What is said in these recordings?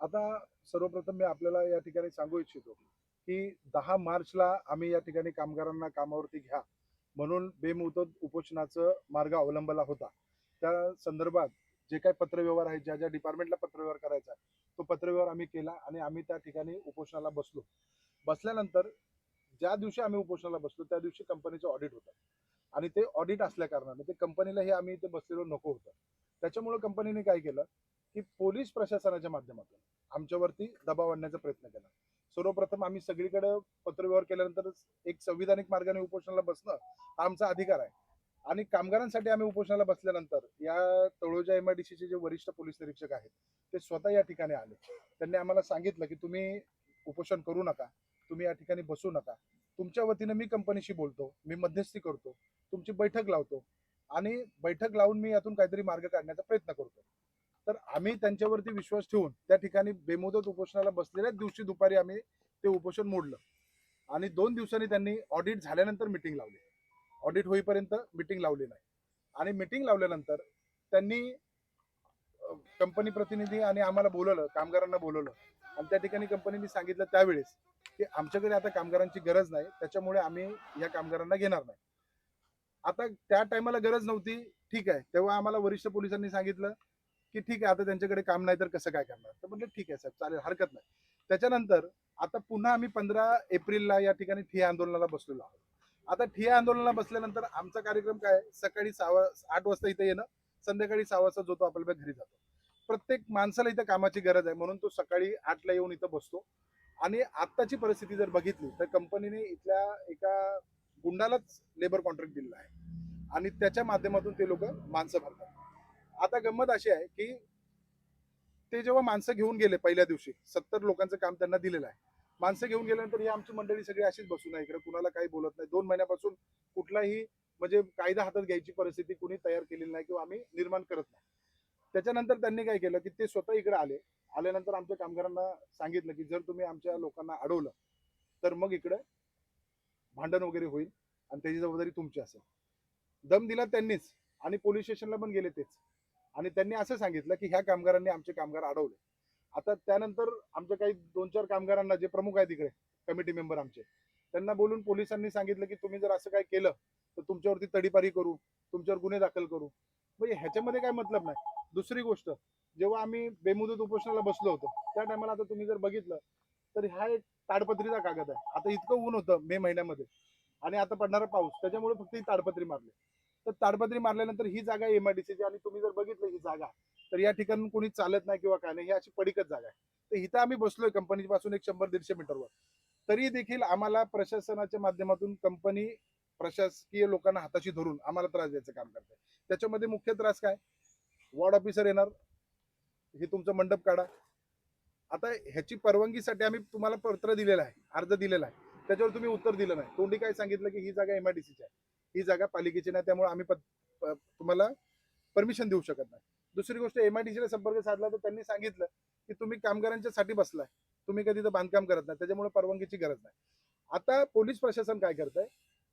आता सर्वप्रथम मी आपल्याला या ठिकाणी सांगू इच्छितो की दहा मार्चला आम्ही या ठिकाणी कामगारांना कामावरती घ्या. म्हणून बेमुदत उपोषणाचं मार्ग अवलंबला होता. त्या संदर्भात जे काही पत्रव्यवहार आहे ज्या ज्या डिपार्टमेंटला पत्रव्यवहार करायचा तो पत्रव्यवहार आम्ही केला आणि आम्ही त्या ठिकाणी उपोषणाला बसलो. बसल्यानंतर ज्या दिवशी आम्ही उपोषणाला बसलो त्या दिवशी कंपनीचं ऑडिट होतं. आणि ते ऑडिट असल्या कारणाने ते कंपनीला हे आम्ही इथे बसलेलो नको होतं. त्याच्यामुळे कंपनीने काय केलं की पोलीस प्रशासनाच्या माध्यमातून आमच्यावरती दबाव आणण्याचा प्रयत्न केला. सर्वप्रथम आम्ही सगळीकडे पत्रव्यवहार केल्यानंतर एक संविधानिक मार्गाने उपोषणाला बसणं हा आमचा अधिकार आहे. आणि कामगारांसाठी आम्ही उपोषणाला बसल्यानंतर या तळोजा एम आय डी सीचे जे वरिष्ठ पोलीस निरीक्षक आहेत ते स्वतः या ठिकाणी आले. त्यांनी आम्हाला सांगितलं की तुम्ही उपोषण करू नका तुम्ही या ठिकाणी बसू नका. तुमच्या वतीनं मी कंपनीशी बोलतो मी मध्यस्थी करतो तुमची बैठक लावतो आणि बैठक लावून मी यातून काहीतरी मार्ग काढण्याचा प्रयत्न करतो. तर आम्ही त्यांच्यावरती विश्वास ठेवून त्या ठिकाणी बेमुदत उपोषणाला बसलेल्याच दिवशी दुपारी आम्ही ते उपोषण मोडलं. आणि दोन दिवसांनी त्यांनी ऑडिट झाल्यानंतर मिटिंग लावली. ऑडिट होईपर्यंत मिटिंग लावली नाही. आणि मिटिंग लावल्यानंतर त्यांनी कंपनी प्रतिनिधी आणि आम्हाला बोलवलं कामगारांना बोलवलं. आणि त्या ठिकाणी कंपनीने सांगितलं त्यावेळेस की आमच्याकडे आता कामगारांची गरज नाही त्याच्यामुळे आम्ही या कामगारांना घेणार नाही. आता त्या टायमाला गरज नव्हती. ठीक आहे. तेव्हा आम्हाला वरिष्ठ पोलिसांनी सांगितलं की ठीक आहे आता त्यांच्याकडे काम नाही तर कसं काय करणार? तर म्हटलं ठीक आहे साहेब चालेल हरकत नाही. त्याच्यानंतर आता पुन्हा आम्ही पंधरा एप्रिलला या ठिकाणी ठिया आंदोलनाला बसलेलो आहोत. आता ठिया आंदोलनाला बसल्यानंतर आमचा कार्यक्रम काय? आहे? सकाळी सहा आठ वाजता इथे येणं संध्याकाळी सहा वाजता जो तो आपल्या घरी जातो. प्रत्येक माणसाला इथं कामाची गरज आहे म्हणून तो सकाळी आठला येऊन इथं बसतो. आणि आत्ताची परिस्थिती जर बघितली तर कंपनीने इथल्या एका गुंडालाच लेबर कॉन्ट्रॅक्ट दिलेला आहे. आणि त्याच्या माध्यमातून ते लोक माणसं भरतात. आता गंमत अशी आहे की ते जेव्हा माणसं घेऊन गेले पहिल्या दिवशी सत्तर लोकांचं काम त्यांना दिलेलं आहे. माणसं घेऊन गेल्यानंतर ही आमची मंडळी सगळी अशीच बसून आहे इकडे कुणाला काही बोलत नाही. दोन महिन्यापासून कुठलाही म्हणजे कायदा हातात घ्यायची परिस्थिती कुणी तयार केलेली नाही किंवा आम्ही निर्माण करत नाही. त्याच्यानंतर त्यांनी काय केलं की ते स्वतः इकडे आले. आल्यानंतर आमच्या कामगारांना सांगितलं की जर तुम्ही आमच्या लोकांना अडवलं तर मग इकडे भांडण वगैरे होईल आणि त्याची जबाबदारी तुमची असेल. दम दिला त्यांनीच आणि पोलीस स्टेशनला पण गेले तेच. आणि त्यांनी असं सांगितलं की ह्या कामगारांनी आमचे कामगार अडवले. आता त्यानंतर आमच्या काही दोन चार कामगारांना जे प्रमुख आहेत तिकडे कमिटी मेंबर आमचे त्यांना बोलून पोलिसांनी सांगितलं की तुम्ही जर असं काय केलं तर तुमच्यावरती तडीपारी करू तुमच्यावर गुन्हे दाखल करू. म्हणजे ह्याच्यामध्ये काय मतलब नाही. दुसरी गोष्ट जेव्हा आम्ही बेमुदत उपोषणाला बसलो होतो त्या टायमाला आता तुम्ही जर बघितलं तर हा एक ताडपत्रीचा कागद आहे. आता इतकं ऊन होतं मे महिन्यामध्ये. आणि आता पडणारा पाऊस त्याच्यामुळे फक्त ही ताडपत्री मारली. तर ताडपत्री मारल्यानंतर ही जागा एमआयडीसीची आणि तुम्ही जर बघितलं ही जागा तर या ठिकाणी कोणी चालत नाही किंवा काय नाही ही अशी पडीकच जागा आहे. तर इथं आम्ही बसलोय कंपनी पासून एक शंभर दीडशे मीटरवर तरी देखील आम्हाला प्रशासनाच्या माध्यमातून कंपनी प्रशासकीय लोकांना हाताशी धरून आम्हाला त्रास द्यायचं काम करते. त्याच्यामध्ये मुख्य त्रास काय? वॉर्ड ऑफिसर येणार. हे तुमचं मंडप काढा. आता ह्याची परवानगीसाठी आम्ही तुम्हाला पत्र दिलेलं आहे अर्ज दिलेला आहे. त्याच्यावर तुम्ही उत्तर दिलं नाही. तोंडी काय सांगितलं की ही जागा एमआयडीसीची आहे? ही जागा पालिकेची नाही त्यामुळे आम्ही प- तुम्हाला परमिशन देऊ शकत नाही. दुसरी गोष्ट एमआयडीसीला संपर्क साधला तर त्यांनी सांगितलं की तुम्ही कामगारांच्या साठी बसलाय. तुम्ही कधी तर बांधकाम करत नाही त्याच्यामुळे परवानगीची गरज नाही. आता पोलीस प्रशासन काय करत आहे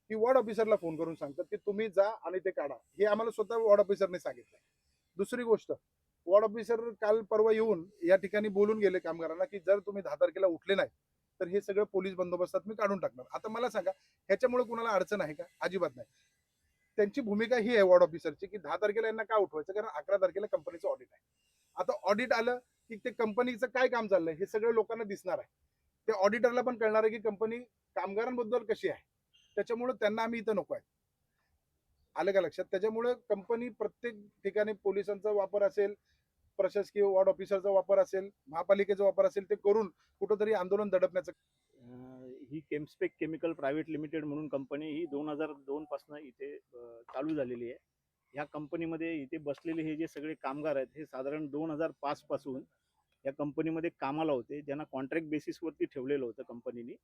की वॉर्ड ऑफिसरला फोन करून सांगतात की तुम्ही जा आणि ते काढा. हे आम्हाला स्वतः वॉर्ड ऑफिसरने सांगितलं. दुसरी गोष्ट वॉर्ड ऑफिसर काल परवा येऊन या ठिकाणी बोलून गेले कामगारांना की जर तुम्ही दहा तारखेला उठले नाही तर हे सगळं पोलीस बंदोबस्तात मी काढून टाकणार. आता मला सांगा ह्याच्यामुळे कुणाला अडचण आहे का? अजिबात नाही. त्यांची भूमिका ही आहे वॉर्ड ऑफिसरची की दहा तारखेला यांना का उठवायचं? कारण अकरा तारखेला कंपनीचं ऑडिट आहे. आता ऑडिट आलं की ते कंपनीचं काय काम चाललंय हे सगळं लोकांना दिसणार आहे. ते ऑडिटरला पण कळणार आहे की कंपनी कामगारांबद्दल कशी आहे. त्याच्यामुळे त्यांना आम्ही इथं नको आहे. आलं का लक्षात? त्याच्यामुळे कंपनी प्रत्येक ठिकाणी पोलिसांचा वापर असेल प्रशासकीय वॉर्ड ऑफिसरचा वापर असेल महापालिकेचा वापर असेल ते करून कुठंतरी आंदोलन दडपण्याचं ही केमस्पेक केमिकल प्रायव्हेट लिमिटेड म्हणून कंपनी ही दोन हजार दोनपासनं इथे चालू झालेली आहे. ह्या कंपनीमध्ये इथे बसलेले हे जे सगळे कामगार आहेत हे साधारण दोन हजार पाचपासून या कंपनीमध्ये कामाला होते. ज्यांना कॉन्ट्रॅक्ट बेसिसवरती ठेवलेलं होतं कंपनीने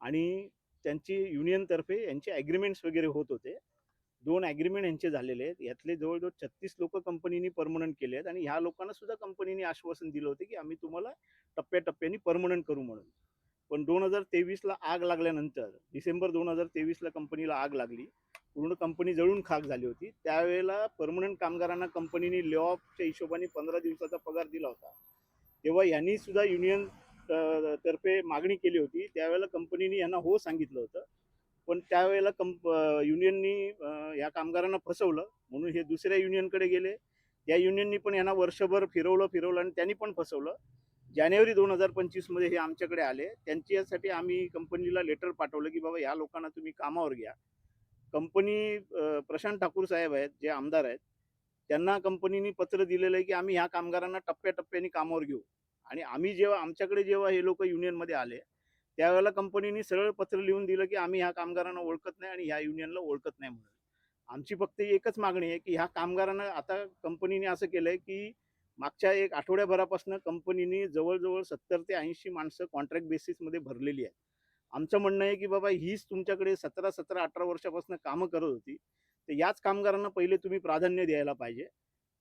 आणि त्यांची युनियनतर्फे यांचे ॲग्रीमेंट्स वगैरे होत होते. दोन ॲग्रीमेंट यांचे झालेले आहेत. यातले जवळजवळ छत्तीस लोक कंपनीने परमनंट केले आहेत. आणि ह्या लोकांना सुद्धा कंपनीने आश्वासन दिलं होतं की आम्ही तुम्हाला टप्प्याटप्प्याने परमनंट करू म्हणून. पण दोन हजार तेवीसला आग लागल्यानंतर डिसेंबर दोन हजार तेवीसला कंपनीला आग लागली. पूर्ण कंपनी जळून खाक झाली होती. त्यावेळेला परमनंट कामगारांना कंपनीने ले ऑफच्या हिशोबाने पंधरा दिवसाचा पगार दिला होता. तेव्हा यांनी सुद्धा युनियन तर्फे मागणी केली होती. त्यावेळेला कंपनीने यांना हो सांगितलं होतं. पण त्यावेळेला कंप युनियननी या कामगारांना फसवलं. म्हणून हे दुसऱ्या युनियनकडे गेले. त्या युनियननी पण यांना वर्षभर फिरवलं फिरवलं आणि त्यांनी पण फसवलं. जानेवारी दोन हजार पंचवीसमध्ये हे आमच्याकडे आले. त्यांच्यासाठी आम्ही कंपनीला लेटर पाठवलं की बाबा या लोकांना तुम्ही कामावर घ्या. कंपनी प्रशांत ठाकूर साहेब आहेत जे आमदार आहेत त्यांना कंपनीने पत्र दिलेलं आहे की आम्ही ह्या कामगारांना टप्प्याटप्प्याने कामावर घेऊ. आणि आम्ही जेव्हा आमच्याकडे जेव्हा हे लोक युनियनमध्ये आले त्यावेळेला कंपनीने सरळ पत्र लिहून दिलं की आम्ही ह्या कामगारांना ओळखत नाही आणि ह्या युनियनला ओळखत नाही म्हणून. आमची फक्त एकच मागणी आहे की ह्या कामगारांना आता कंपनीने असं केलंय की मागच्या एक आठवड्याभरापासून कंपनीने जवळजवळ सत्तर ते ऐंशी माणसं कॉन्ट्रॅक्ट बेसिसमध्ये भरलेली आहेत. आमचं म्हणणं आहे की बाबा हीच तुमच्याकडे सतरा सतरा अठरा वर्षापासून कामं करत होती. तर याच कामगारांना पहिले तुम्ही प्राधान्य द्यायला पाहिजे.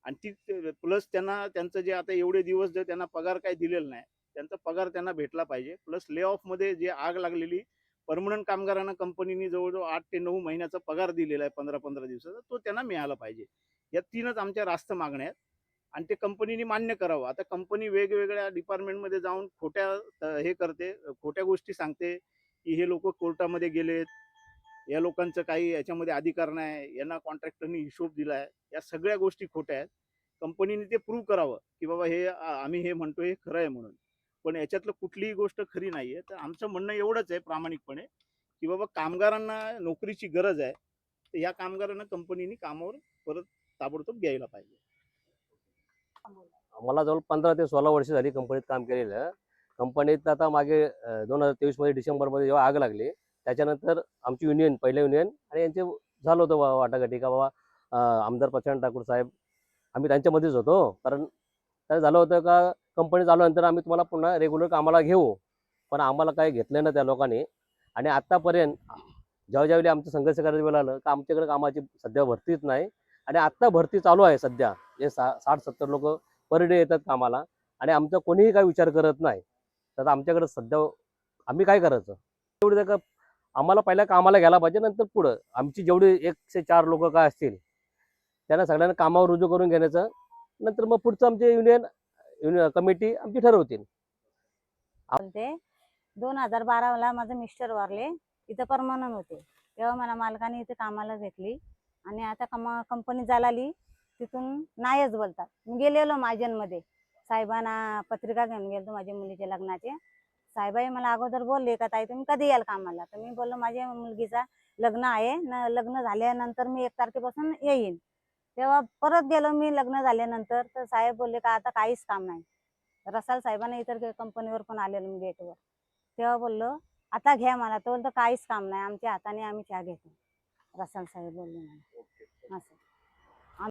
आणि ती प्लस त्यांना त्यांचं जे आता एवढे दिवस जे त्यांना पगार काही दिलेला नाही त्यांचा पगार त्यांना भेटला पाहिजे. प्लस ले ऑफमध्ये जे आग लागलेली परमनंट कामगारांना कंपनीने जवळजवळ आठ ते नऊ महिन्याचा पगार दिलेला आहे पंधरा पंधरा दिवसाचा तो त्यांना मिळाला पाहिजे. या तीनच आमच्या रास्त मागण्या आहेत. आणि ते कंपनीने मान्य करावं. आता कंपनी वेगवेगळ्या डिपार्टमेंटमध्ये जाऊन खोट्या हे करते खोट्या गोष्टी सांगते की हे लोक कोर्टामध्ये गेलेत. या लोकांचं काही याच्यामध्ये अधिकार नाही. यांना कॉन्ट्रॅक्टरनी हिशोब दिला आहे या सगळ्या गोष्टी खोट्या आहेत. कंपनीने ते प्रूव्ह करावं की बाबा हे आम्ही हे म्हणतो हे खरं आहे म्हणून. पण याच्यातलं कुठलीही गोष्ट खरी नाही आहे तर आमचं म्हणणं एवढंच आहे प्रामाणिकपणे की बाबा कामगारांना नोकरीची गरज आहे. तर या कामगारांना कंपनीने कामावर परत ताबडतोब घ्यायला पाहिजे. मला जवळ पंधरा ते सोळा वर्ष झाली कंपनीत काम केलेलं. कंपनीत आता मागे दोन हजार तेवीसमध्ये डिसेंबरमध्ये जेव्हा आग लागली त्याच्यानंतर आमची युनियन पहिलं युनियन आणि यांचे झालं होतं बाबा वाटाघाटी का बाबा आमदार प्रचंड ठाकूर साहेब. आम्ही त्यांच्यामध्येच होतो कारण तर झालं होतं का कंपनी चालूनंतर आम्ही तुम्हाला पुन्हा रेग्युलर कामाला घेऊ. पण आम्हाला काही घेतलं ना त्या लोकांनी. आणि आत्तापर्यंत जेव्हा ज्यावेळी आमचं संघर्ष करायचं वेळ आलं का आमच्याकडे कामाची सध्या भरतीच नाही. आणि आत्ता भरती चालू आहे सध्या. जे सा साठ सत्तर लोक पर डे येतात कामाला आणि आमचा कोणीही काय विचार करत नाही. तर आमच्याकडे सध्या आम्ही काय करायचं? एवढं का आम्हाला पहिल्या कामाला घ्यायला पाहिजे नंतर पुढं. आमची जेवढी एकशे चार लोक काय असतील त्यांना सगळ्यांना कामावर रुजू करून घेण्याचं नंतर मग पुढचं आमचे युनियन युनियन कमिटी आमची ठरवतील. ते दोन हजार बाराला माझे मिस्टर वारले इथं परमानंद होते. तेव्हा मला मालकाने इथे कामाला घेतली आणि आता कमा कंपनी झालाली तिथून नाहीच बोलतात. मी गेलेलो महाजनमध्ये. साहेबांना पत्रिका घेऊन गेलो माझ्या मुलीच्या लग्नाचे. साहेबाई मला अगोदर बोलले का ताई तुम्ही कधी याल कामाला? तर मी बोललो माझ्या मुलगीचा लग्न आहे. न लग्न झाल्यानंतर मी एक तारखेपासून येईन. तेव्हा परत गेलो मी लग्न झाल्यानंतर. तर साहेब बोलले का आता काहीच काम नाही. रसाल साहेबांना इतर कंपनीवर पण आलेलो मी गेटवर. तेव्हा बोललो आता घ्या मला. तो बोलतो काहीच काम नाही. आमच्या हाताने आम्ही चहा घेतो. रसाल साहेब बोलले मला. असं.